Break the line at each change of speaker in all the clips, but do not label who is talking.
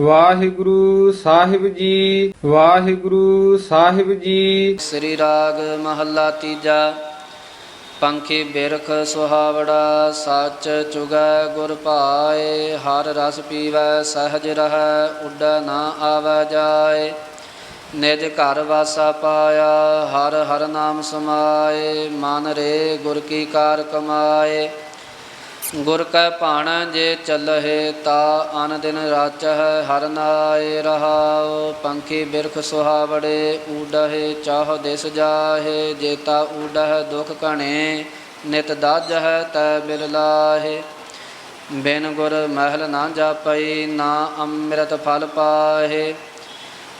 ਵਾਹਿਗੁਰੂ ਸਾਹਿਬ ਜੀ, ਵਾਹਿਗੁਰੂ ਸਾਹਿਬ ਜੀ।
ਸ੍ਰੀ ਰਾਗ ਮਹੱਲਾ ਤੀਜਾ, ਪੰਖੀ ਬਿਰਖ ਸੁਹਾਵੜਾ, ਸੱਚ ਚੁਗੈ ਗੁਰ ਭਾਏ, ਹਰ ਰਸ ਪੀਵੈ, ਸਹਜ ਰਹੈ, ਉੱਡੈ ਨਾ ਆਵੈ ਜਾਏ। ਨਿਜ ਘਰ ਵਾਸਾ ਪਾਇਆ, ਹਰ ਹਰ ਨਾਮ ਸਮਾਏ, ਮਨ ਰੇ ਗੁਰ ਕੀ ਕਾਰ ਕਮਾਏ। ਗੁਰ ਕੈ ਭਾਣ, ਜੇ ਚੱਲਹਿ ਤਾ ਅਨ ਦਿਨ ਰਾਚਹਿ, ਹਰ ਨਾਏ ਰਹਾਉ। ਪੰਖੀ ਬਿਰਖ ਸੁਹਾਵੜੇ, ਊਡਹਿ ਚਾਹ ਦਿਸ ਜਾਹੇ। ਜੇਤਾ ਊਡਹਿ ਦੁਖ ਕਣੇ ਨਿਤ ਦਾਜਹਿ ਤੈ ਬਿਰਲਾਹੇ ਬਿਨ ਗੁਰ ਮਹਿਲ ਨਾ ਜਾਪਈ, ਨਾ ਅੰਮ੍ਰਿਤ ਫਲ ਪਾਹੇ।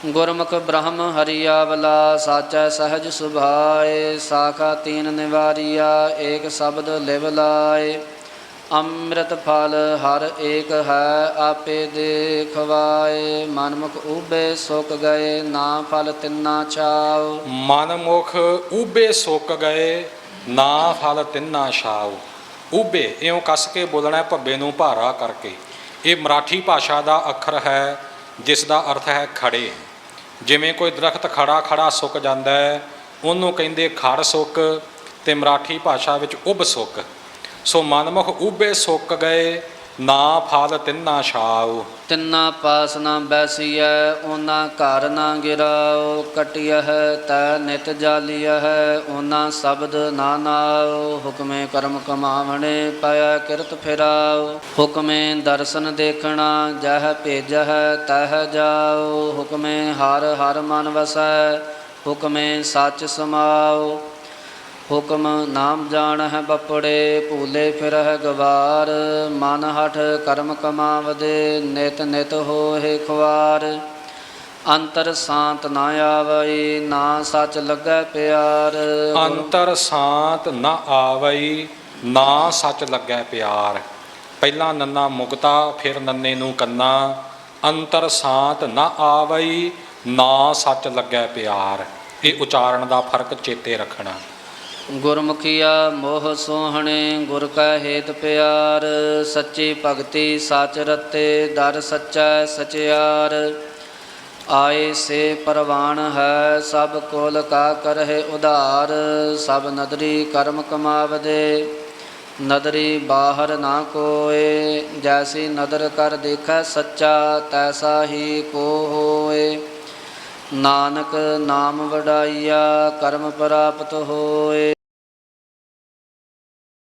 ਗੁਰਮੁਖ ਬ੍ਰਹਮ ਹਰੀਆਵਲਾ, ਸਾਚੈ ਸਹਜ ਸੁਭਾਏ। ਸਾਖਾ ਤੀਨ ਨਿਵਾਰੀਆ, ਏਕ ਸ਼ਬਦ ਲਿਵ ਲਾਏ ਅੰਮ੍ਰਿਤ ਫਲ ਹਰ ਏਕ ਹੈ, ਆਪੇ ਦੇਖਵਾਏ। ਮਨਮੁਖ ਉਬੇ ਸੁਕ ਗਏ, ਨਾ ਫਲ ਤਿੰਨਾ ਛਾਉ।
ਮਨ ਮੁਖ ਉਬੇ ਸੁੱਕ ਗਏ, ਨਾ ਫਲ ਤਿੰਨਾ ਛਾਉ। ਉਬੇ ਇਉਂ ਕੱਸ ਕੇ ਬੋਲਣਾ ਭੱਬੇ ਨੂੰ ਭਾਰਾ ਕਰਕੇ। ਇਹ ਮਰਾਠੀ ਭਾਸ਼ਾ ਦਾ ਅੱਖਰ ਹੈ, ਜਿਸ ਦਾ ਅਰਥ ਹੈ ਖੜੇ। ਜਿਵੇਂ ਕੋਈ ਦਰਖਤ ਖੜਾ ਖੜਾ ਸੁੱਕ ਜਾਂਦਾ ਹੈ, ਉਹਨੂੰ ਕਹਿੰਦੇ ਖੜ ਸੁੱਕ, ਤੇ ਮਰਾਠੀ ਭਾਸ਼ਾ ਵਿੱਚ ਉਬ ਸੁੱਕ। ਸੋ ਮਨਮੁਖ ਉਬੇ ਸੁੱਕ ਗਏ, ਨਾ ਫਲ ਤਿੰਨਾ ਛਾਉ।
ਤਿੰਨਾ ਪਾਸ ਨਾ ਬੈਸੀਐ ਉਹਨਾਂ ਘਰ ਨਾ ਗਿਰਾਓ ਕਟਿਐ ਤੈ ਨਿਤ ਜਾਲੀਐ ਉਹਨਾਂ ਸ਼ਬਦ ਨਾ ਨਾਉ। ਹੁਕਮੇ ਕਰਮ ਕਮਾਵਣੇ, ਪਾਇਆ ਕਿਰਤ ਫਿਰਾਓ ਹੁਕਮੇ ਦਰਸ਼ਨ ਦੇਖਣਾ, ਜਹ ਭੇਜਹਿ, ਤਹ ਜਾਓ ਹੁਕਮੇ ਹਰ ਹਰ ਮਨ ਵਸੈ, ਹੁਕਮੇ ਸੱਚ ਸਮਾਓ ਹੁਕਮ ਨਾਮ ਜਾਣ ਹੈ ਬਪੜੇ, ਭੂਲੇ ਫਿਰਹਿ ਗਵਾਰ। ਮਨ ਹਠ ਕਰਮ ਕਮਾਵਦੇ, ਨਿਤ ਨਿਤ ਹੋਏ ਖਵਾਰ ਅੰਤਰ ਸ਼ਾਂਤ ਨਾ ਆਵਈ, ਨਾ ਸੱਚ ਲੱਗੈ ਪਿਆਰ।
ਅੰਤਰ ਸ਼ਾਂਤ ਨਾ ਆਵਈ, ਨਾ ਸੱਚ ਲੱਗੈ ਪਿਆਰ। ਪਹਿਲਾਂ ਨੰਨਾ ਮੁਕਤਾ, ਫਿਰ ਨੰਨੇ ਨੂੰ ਕੰਨਾ। ਅੰਤਰ ਸ਼ਾਂਤ ਨਾ ਆਵਈ, ਨਾ ਸੱਚ ਲੱਗੈ ਪਿਆਰ। ਇਹ ਉਚਾਰਨ ਦਾ ਫ਼ਰਕ ਚੇਤੇ ਰੱਖਣਾ।
ਗੁਰਮੁਖੀਆ ਮੋਹ ਸੋਹਣੇ, ਗੁਰ ਕੈ ਹੇਤ ਪਿਆਰ, ਸੱਚੀ ਭਗਤੀ ਸਚ ਰਤੇ, ਦਰ ਸੱਚੈ ਸਚਿਆਰ। ਆਏ ਸੇ ਪਰਵਾਨ ਹੈ, ਸਭ ਕੁਲ ਕਾ ਕਰਹਿ ਉਧਾਰ, ਸਭ ਨਦਰੀ ਕਰਮ ਕਮਾਵਦੇ। ਨਦਰੀ ਬਾਹਰ ਨਾ ਕੋਏ, ਜੈਸੀ ਨਦਰ ਕਰ ਦੇਖੈ ਸੱਚਾ, ਤੈਸਾ ਹੀ ਕੋ ਹੋਏ। ਨਾਨਕ ਨਾਮ ਵਡਾਈਆ, ਕਰਮ ਪ੍ਰਾਪਤ ਹੋਏ।